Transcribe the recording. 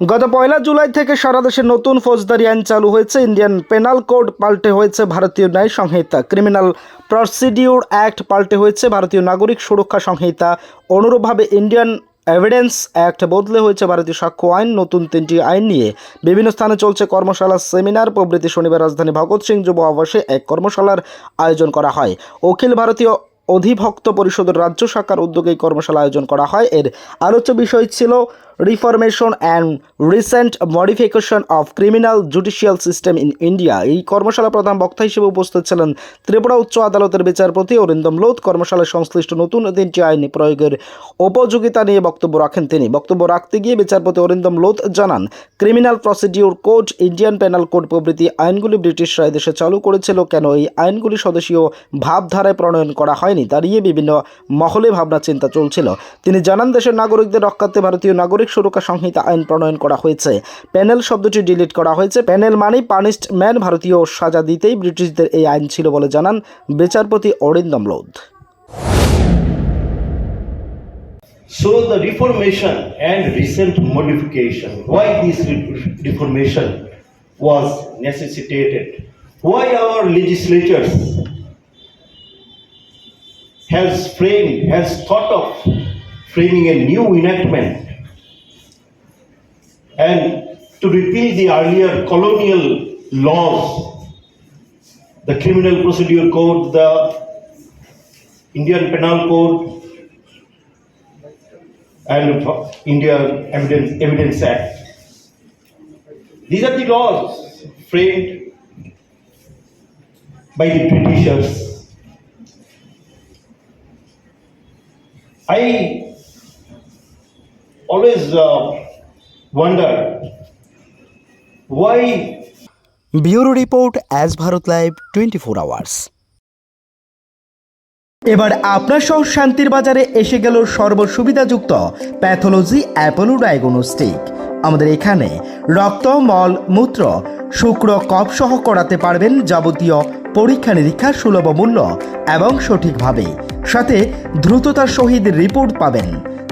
গত পয়লা জুলাই থেকে সারা দেশে নতুন ফৌজদারি আইন চালু হয়েছে। ইন্ডিয়ান পেনাল কোড পাল্টে হয়েছে ভারতীয় ন্যায় সংহিতা। ক্রিমিনাল প্রসিডিউর অ্যাক্ট পাল্টে হয়েছে ভারতীয় নাগরিক সুরক্ষা সংহিতা। অনুরূপভাবে ইন্ডিয়ান এভিডেন্স অ্যাক্ট বদলে হয়েছে ভারতীয় সাক্ষ্য আইন। নতুন তিনটি আইন নিয়ে বিভিন্ন স্থানে চলছে কর্মশালা, সেমিনার। প্রভৃতি শনিবার রাজধানী ভগৎ সিং যুব আবাসে এক কর্মশালার আয়োজন করা হয়। অখিল ভারতীয় অধিভক্ত পরিষদের রাজ্য শাখার উদ্যোগে কর্মশালা আয়োজন করা হয়। এর আলোচ্য বিষয় ছিল reformation and recent modification of criminal judicial system in India এই কর্মশালা প্রধান বক্তা হিসেবে উপস্থিত ছিলেন ত্রিপুরা উচ্চ আদালতের বিচারপতি অরিন্দম লোধ। কর্মশালায় সংশ্লিষ্ট নতুন তিনটি আইন প্রয়োগের উপযোগিতা নিয়ে বক্তব্য রাখেন তিনি। বক্তব্য রাখতে গিয়ে বিচারপতি অরিন্দম লোধ জানান criminal procedure code Indian penal code প্রভৃতি আইনগুলি ব্রিটিশরা দেশে চালু করেছিল। কেন এই আইনগুলি স্বদেশীয় ভাবধারায় প্রণয়ন করা হয়নি? তা নিয়ে বিভিন্ন মহলে ভাবনা চিন্তা চলছিল। তিনি জানান, দেশের নাগরিকদের রক্ষার্থে ভারতীয় নাগরিক সুরক্ষা সংহিতা আইন প্রণয়ন করা হয়েছে প্যানেল শব্দটি ডিলিট করা হয়েছে প্যানেল মানেই পানিশড ম্যান ভারতীয় সাজা দিতেই ব্রিটিশদের এই আইন ছিল বলে জানান বিচারপতি Arindam Lodh So the reformation and recent modification, why this reformation was necessitated, why our legislatures has framed, has thought of framing a new enactment and to repeal the earlier colonial laws, the criminal procedure code, the Indian penal code, and India Evidence, Evidence Act. These are the laws framed by the Britishers. I always uh, wonder. Why? Bureau report as Bharat live twenty four hours এবার আপনার সহ শান্তির বাজারে এসে গেল সর্বসুবিধাযুক্ত pathology Apollo diagnostic আমাদের এখানে রক্ত মল মূত্র শুক্র কফ সহ করাতে পারবেন যাবতীয় পরীক্ষা নিরীক্ষা সুলভ মূল্য এবং সঠিকভাবে। সাথে দ্রুততার সহিত রিপোর্ট পাবেন।